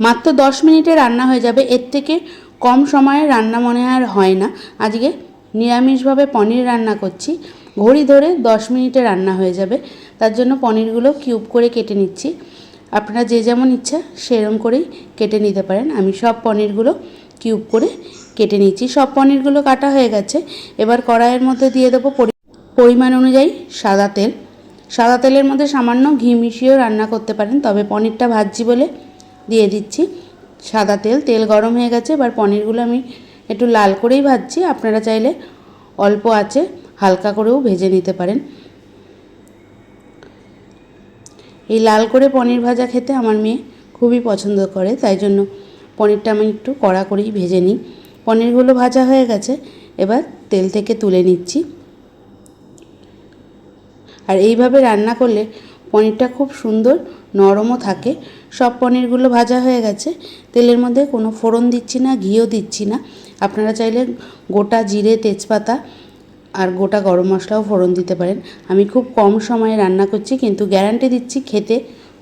মাত্র দশ মিনিটে রান্না হয়ে যাবে। এর থেকে কম সময়ে রান্না মনে আর হয় না। আজকে নিরামিষভাবে পনির রান্না করছি। ঘড়ি ধরে দশ মিনিটে রান্না হয়ে যাবে। তার জন্য পনিরগুলো কিউব করে কেটে নিচ্ছি। আপনারা যে যেমন ইচ্ছা সেরম করেই কেটে নিতে পারেন। আমি সব পনিরগুলো কিউব করে কেটে নিচ্ছি। সব পনিরগুলো কাটা হয়ে গেছে। এবার কড়াইয়ের মধ্যে দিয়ে দেবো পরি- পরিমাণ অনুযায়ী সাদা তেল। সাদা তেলের মধ্যে সামান্য ঘি মিশিয়েও রান্না করতে পারেন। তবে পনিরটা ভাজছি বলে দিয়ে দিচ্ছি। সাদা তেল তেল গরম হয়ে গেছে। এবার পনিরগুলো আমি একটু লাল করেই ভাজছি। আপনারা চাইলে অল্প আছে, হালকা করেও ভেজে নিতে পারেন। এই লাল করে পনির ভাজা খেতে আমার মেয়ে খুবই পছন্দ করে, তাই জন্য পনিরটা আমি একটু কড়া করেই ভেজে নিই। পনিরগুলো ভাজা হয়ে গেছে, এবার তেল থেকে তুলে নিচ্ছি। আর এইভাবে রান্না করলে পনিরটা খুব সুন্দর, নরমও থাকে। সব পনিরগুলো ভাজা হয়ে গেছে। তেলের মধ্যে কোনো ফোড়ন দিচ্ছি না, ঘিও দিচ্ছি না। আপনারা চাইলে গোটা জিরে, তেজপাতা আর গোটা গরম মশলাও ফোড়ন দিতে পারেন। আমি খুব কম সময়ে রান্না করছি, কিন্তু গ্যারান্টি দিচ্ছি খেতে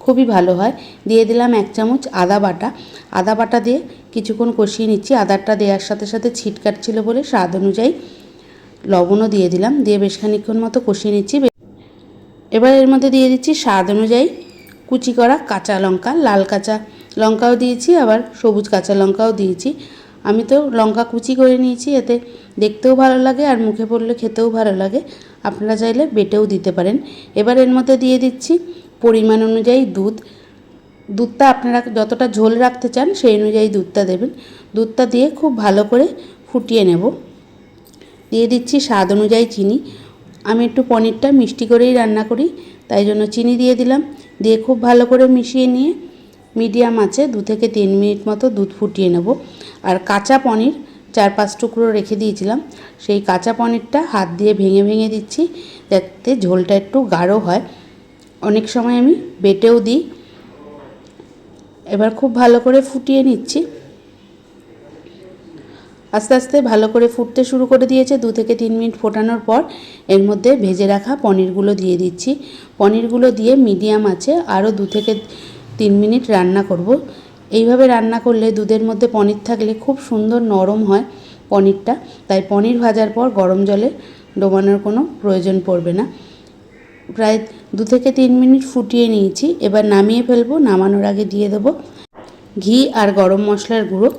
খুবই ভালো হয়। দিয়ে দিলাম এক চামচ আদা বাটা। আদা বাটা দিয়ে কিছুক্ষণ কষিয়ে নিচ্ছি। আদাটা দেওয়ার সাথে সাথে ছিটকাট ছিল বলে স্বাদ অনুযায়ী লবণও দিয়ে দিলাম। দিয়ে বেশ খানিক্ষণ মতো কষিয়ে নিচ্ছি। এবার এর মধ্যে দিয়ে দিচ্ছি স্বাদ অনুযায়ী কুচি করা কাঁচা লঙ্কা, লাল কাঁচা লঙ্কাও দিয়েছি, আবার সবুজ কাঁচা লঙ্কাও দিয়েছি। আমি তো লঙ্কা কুচি করে নিয়েছি, এতে দেখতেও ভালো লাগে আর মুখে পড়লে খেতেও ভালো লাগে। আপনারা চাইলে বেটেও দিতে পারেন। এবার এর মধ্যে দিয়ে দিচ্ছি পরিমাণ অনুযায়ী দুধ। দুধটা আপনারা যতটা ঝোল রাখতে চান সেই অনুযায়ী দুধটা দেবেন। দুধটা দিয়ে খুব ভালো করে ফুটিয়ে নেব। দিয়ে দিচ্ছি স্বাদ অনুযায়ী চিনি। আমি একটু পনিরটা মিষ্টি করেই রান্না করি, তাই জন্য চিনি দিয়ে দিলাম। দিয়ে খুব ভালো করে মিশিয়ে নিয়ে মিডিয়াম আছে দু থেকে তিন মিনিট মতো দুধ ফুটিয়ে নেব। আর কাঁচা পনির চার পাঁচ টুকরো রেখে দিয়েছিলাম, সেই কাঁচা পনিরটা হাত দিয়ে ভেঙে ভেঙে দিচ্ছি, যাতে ঝোলটা একটু গাঢ় হয়। অনেক সময় আমি বেটেও দিই। এবার খুব ভালো করে ফুটিয়ে নিচ্ছি। আস্তে আস্তে ভালো করে ফুটতে শুরু করে দিয়েছে। দু থেকে তিন মিনিট ফোটানোর পর এর মধ্যে ভেজে রাখা পনিরগুলো দিয়ে দিচ্ছি। পনিরগুলো দিয়ে মিডিয়াম আছে, আরও দু থেকে তিন মিনিট রান্না করব। এইভাবে রান্না করলে দুধের মধ্যে পনির থাকলে খুব সুন্দর নরম হয় পনিরটা। তাই পনির ভাজার পর গরম জলে ডোবানোর কোনো প্রয়োজন পড়বে না। প্রায় দু থেকে তিন মিনিট ফুটিয়ে নিয়েছি। এবার নামিয়ে ফেলব, নামানোর আগে দিয়ে দেবো ঘি আর গরম মশলার গুঁড়ো।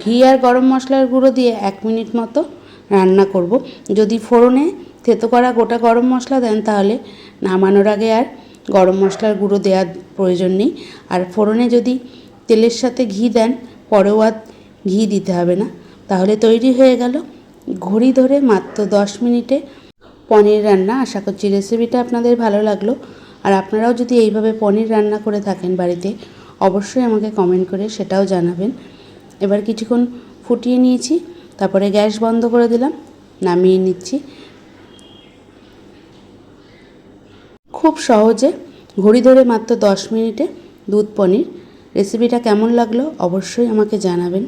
ঘি আর গরম মশলার গুঁড়ো দিয়ে এক মিনিট মতো রান্না করব। যদি ফোড়নে থেতো করা গোটা গরম মশলা দেন তাহলে নামানোর আগে আর গরম মশলার গুঁড়ো দেওয়ার প্রয়োজন নেই। আর ফোড়নে যদি তেলের সাথে ঘি দেন, পরেও আর ঘি দিতে হবে না। তাহলে তৈরি হয়ে গেল ঘড়ি ধরে মাত্র দশ মিনিটে পনির রান্না। আশা করছি রেসিপিটা আপনাদের ভালো লাগল। আর আপনারাও যদি এইভাবে পনির রান্না করে থাকেন বাড়িতে, অবশ্যই আমাকে কমেন্ট করে সেটাও জানাবেন। এবার কিছুক্ষণ ফুটিয়ে নিয়েছি, তারপরে গ্যাস বন্ধ করে দিলাম, নামিয়ে নিচ্ছি। খুব সহজে ঘড়ি ধরে মাত্র দশ মিনিটে দুধ পনির। রেসিপিটা কেমন লাগল অবশ্যই আমাকে জানাবেন।